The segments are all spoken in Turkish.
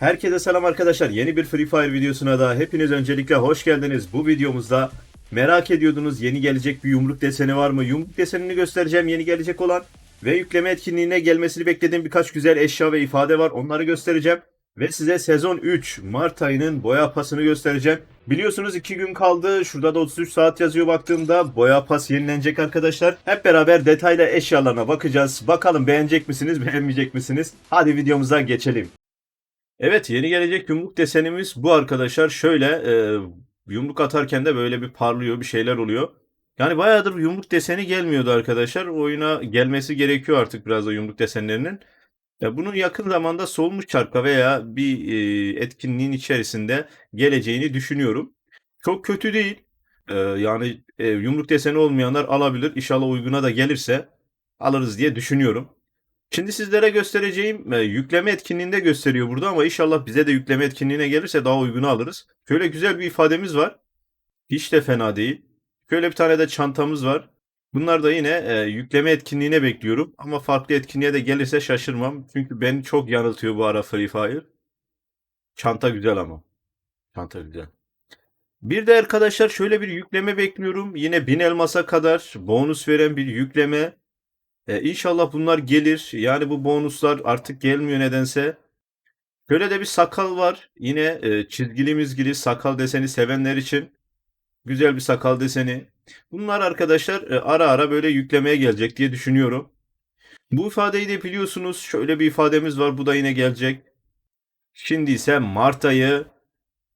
Herkese selam arkadaşlar. Yeni bir Free Fire videosuna da hepiniz öncelikle hoş geldiniz. Bu videomuzda merak ediyordunuz yeni gelecek bir yumruk deseni var mı? Yumruk desenini göstereceğim yeni gelecek olan ve yükleme etkinliğine gelmesini beklediğim birkaç güzel eşya ve ifade var. Onları göstereceğim. Ve size sezon 3 Mart ayının boya pasını göstereceğim. Biliyorsunuz 2 gün kaldı. Şurada da 33 saat yazıyor baktığımda. Boya pas yenilenecek arkadaşlar. Hep beraber detaylı eşyalarına bakacağız. Bakalım beğenecek misiniz, beğenmeyecek misiniz? Hadi videomuza geçelim. Evet yeni gelecek yumruk desenimiz bu arkadaşlar. Şöyle e, yumruk atarken de böyle bir parlıyor bir şeyler oluyor. Yani bayağıdır yumruk deseni gelmiyordu arkadaşlar. Oyuna gelmesi gerekiyor artık biraz da yumruk desenlerinin. Ya bunun yakın zamanda solmuş çarka veya bir e, etkinliğin içerisinde geleceğini düşünüyorum. Çok kötü değil. E, yani e, yumruk deseni olmayanlar alabilir. İnşallah uyguna da gelirse alırız diye düşünüyorum. Şimdi sizlere göstereceğim e, yükleme etkinliğinde gösteriyor burada ama inşallah bize de yükleme etkinliğine gelirse daha uygunu alırız. Şöyle güzel bir ifademiz var. Hiç de fena değil. Şöyle bir tane de çantamız var. Bunlar da yine e, yükleme etkinliğine bekliyorum. Ama farklı etkinliğe de gelirse şaşırmam. Çünkü beni çok yanıltıyor bu ara Free Fire. Çanta güzel ama. Çanta güzel. Bir de arkadaşlar şöyle bir yükleme bekliyorum. Yine 1000 elmasa kadar bonus veren bir yükleme. E, inşallah bunlar gelir. Yani bu bonuslar artık gelmiyor nedense. Şöyle de bir sakal var. Yine e, çizgili mizgili sakal deseni sevenler için güzel bir sakal deseni. Bunlar arkadaşlar e, ara ara böyle yüklemeye gelecek diye düşünüyorum. Bu ifadeyi de biliyorsunuz. Şöyle bir ifademiz var. Bu da yine gelecek. Şimdi ise Mart ayı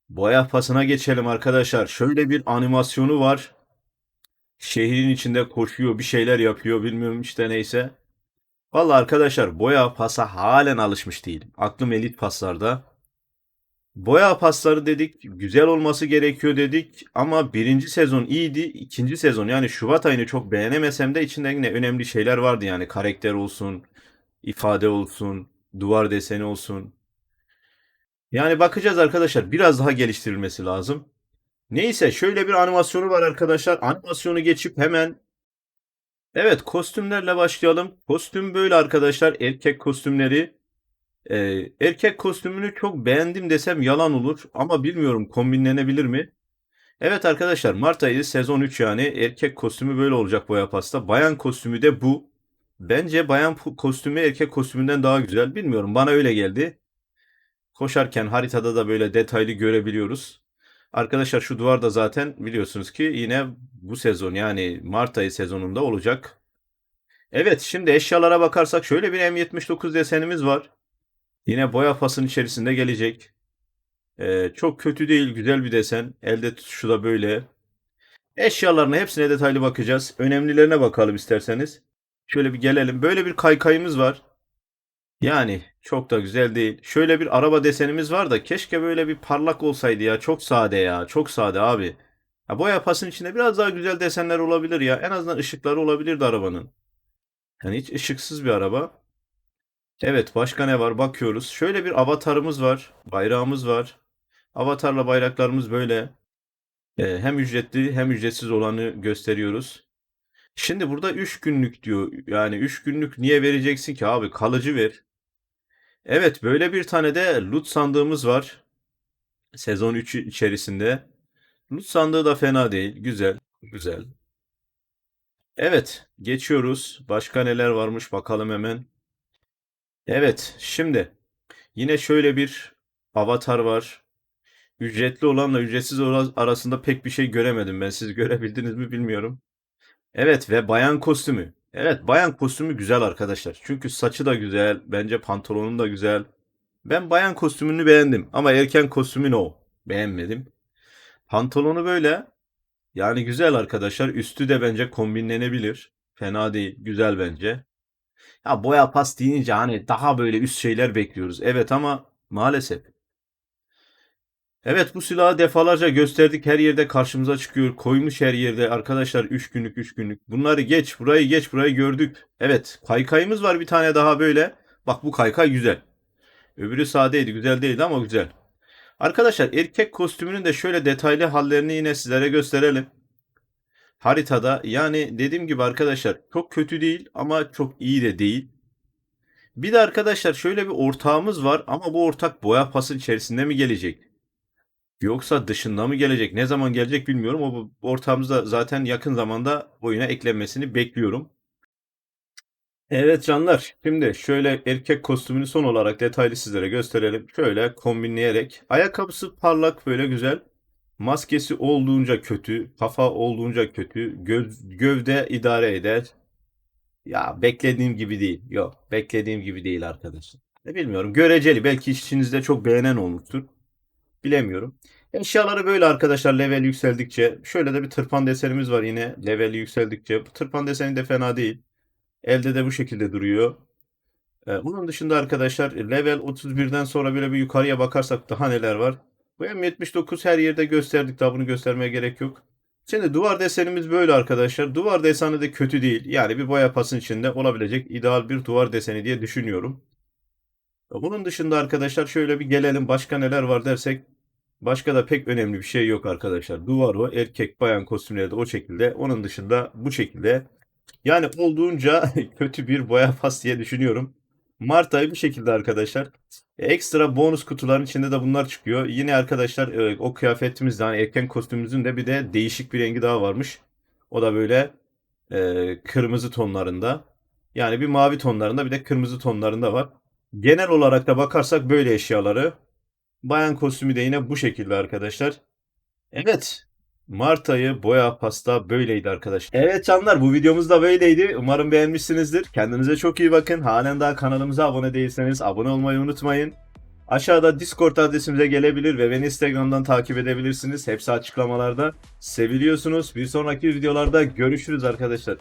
boya pasına geçelim arkadaşlar. Şöyle bir animasyonu var. Şehrin içinde koşuyor, bir şeyler yapıyor, bilmiyorum işte neyse. Vallahi arkadaşlar boya pasa halen alışmış değilim. Aklım elit paslarda. Boya pasları dedik, güzel olması gerekiyor dedik ama birinci sezon iyiydi. ikinci sezon yani Şubat ayını çok beğenemesem de içinde yine önemli şeyler vardı yani karakter olsun, ifade olsun, duvar deseni olsun. Yani bakacağız arkadaşlar biraz daha geliştirilmesi lazım. Neyse şöyle bir animasyonu var arkadaşlar. Animasyonu geçip hemen Evet kostümlerle başlayalım. Kostüm böyle arkadaşlar. Erkek kostümleri. Ee, erkek kostümünü çok beğendim desem yalan olur. Ama bilmiyorum kombinlenebilir mi? Evet arkadaşlar Mart ayı sezon 3 yani. Erkek kostümü böyle olacak boya pasta. Bayan kostümü de bu. Bence bayan kostümü erkek kostümünden daha güzel. Bilmiyorum bana öyle geldi. Koşarken haritada da böyle detaylı görebiliyoruz. Arkadaşlar şu duvar da zaten biliyorsunuz ki yine bu sezon yani Mart ayı sezonunda olacak. Evet şimdi eşyalara bakarsak şöyle bir M79 desenimiz var. Yine boya fasın içerisinde gelecek. Ee, çok kötü değil güzel bir desen. Elde tutuşu da böyle. Eşyalarına hepsine detaylı bakacağız. Önemlilerine bakalım isterseniz. Şöyle bir gelelim. Böyle bir kaykayımız var. Yani çok da güzel değil. Şöyle bir araba desenimiz var da keşke böyle bir parlak olsaydı ya. Çok sade ya. Çok sade abi. Ya boya pasın içinde biraz daha güzel desenler olabilir ya. En azından ışıkları olabilirdi arabanın. Yani hiç ışıksız bir araba. Evet başka ne var bakıyoruz. Şöyle bir avatarımız var. Bayrağımız var. Avatarla bayraklarımız böyle. Ee, hem ücretli hem ücretsiz olanı gösteriyoruz. Şimdi burada 3 günlük diyor. Yani 3 günlük niye vereceksin ki abi? Kalıcı ver. Evet böyle bir tane de loot sandığımız var. Sezon 3 içerisinde. Loot sandığı da fena değil. Güzel. Güzel. Evet geçiyoruz. Başka neler varmış bakalım hemen. Evet şimdi yine şöyle bir avatar var. Ücretli olanla ücretsiz olan arasında pek bir şey göremedim ben. Siz görebildiniz mi bilmiyorum. Evet ve bayan kostümü. Evet bayan kostümü güzel arkadaşlar. Çünkü saçı da güzel. Bence pantolonu da güzel. Ben bayan kostümünü beğendim. Ama erken kostümü no. Beğenmedim. Pantolonu böyle. Yani güzel arkadaşlar. Üstü de bence kombinlenebilir. Fena değil. Güzel bence. Ya boya pas deyince hani daha böyle üst şeyler bekliyoruz. Evet ama maalesef. Evet bu silahı defalarca gösterdik. Her yerde karşımıza çıkıyor. Koymuş her yerde. Arkadaşlar 3 günlük 3 günlük. Bunları geç. Burayı geç. Burayı gördük. Evet kaykayımız var bir tane daha böyle. Bak bu kaykay güzel. Öbürü sadeydi. Güzel değildi ama güzel. Arkadaşlar erkek kostümünün de şöyle detaylı hallerini yine sizlere gösterelim. Haritada yani dediğim gibi arkadaşlar çok kötü değil ama çok iyi de değil. Bir de arkadaşlar şöyle bir ortağımız var ama bu ortak boya pasın içerisinde mi gelecek? Yoksa dışında mı gelecek? Ne zaman gelecek bilmiyorum. O da zaten yakın zamanda oyuna eklenmesini bekliyorum. Evet canlar. Şimdi şöyle erkek kostümünü son olarak detaylı sizlere gösterelim. Şöyle kombinleyerek. Ayakkabısı parlak böyle güzel. Maskesi olduğunca kötü. Kafa olduğunca kötü. Göz, gövde idare eder. Ya beklediğim gibi değil. Yok beklediğim gibi değil arkadaşlar. Ne bilmiyorum. Göreceli. Belki işinizde çok beğenen olmuştur. Bilemiyorum. Eşyaları böyle arkadaşlar level yükseldikçe. Şöyle de bir tırpan desenimiz var yine level yükseldikçe. Bu tırpan deseni de fena değil. Elde de bu şekilde duruyor. Ee, bunun dışında arkadaşlar level 31'den sonra böyle bir yukarıya bakarsak daha neler var? Bu M79 her yerde gösterdik daha bunu göstermeye gerek yok. Şimdi duvar desenimiz böyle arkadaşlar. Duvar deseni de kötü değil. Yani bir boya pasın içinde olabilecek ideal bir duvar deseni diye düşünüyorum. Bunun dışında arkadaşlar şöyle bir gelelim başka neler var dersek başka da pek önemli bir şey yok arkadaşlar. Duvar o erkek bayan kostümleri de o şekilde. Onun dışında bu şekilde. Yani olduğunca kötü bir boya pas diye düşünüyorum. Mart ayı bu şekilde arkadaşlar. Ekstra bonus kutuların içinde de bunlar çıkıyor. Yine arkadaşlar e, o kıyafetimizde hani erken kostümümüzün de bir de değişik bir rengi daha varmış. O da böyle e, kırmızı tonlarında. Yani bir mavi tonlarında bir de kırmızı tonlarında var. Genel olarak da bakarsak böyle eşyaları. Bayan kostümü de yine bu şekilde arkadaşlar. Evet. Mart ayı boya pasta böyleydi arkadaşlar. Evet canlar bu videomuz da böyleydi. Umarım beğenmişsinizdir. Kendinize çok iyi bakın. Halen daha kanalımıza abone değilseniz abone olmayı unutmayın. Aşağıda Discord adresimize gelebilir ve beni Instagram'dan takip edebilirsiniz. Hepsi açıklamalarda. Seviliyorsunuz. Bir sonraki videolarda görüşürüz arkadaşlar.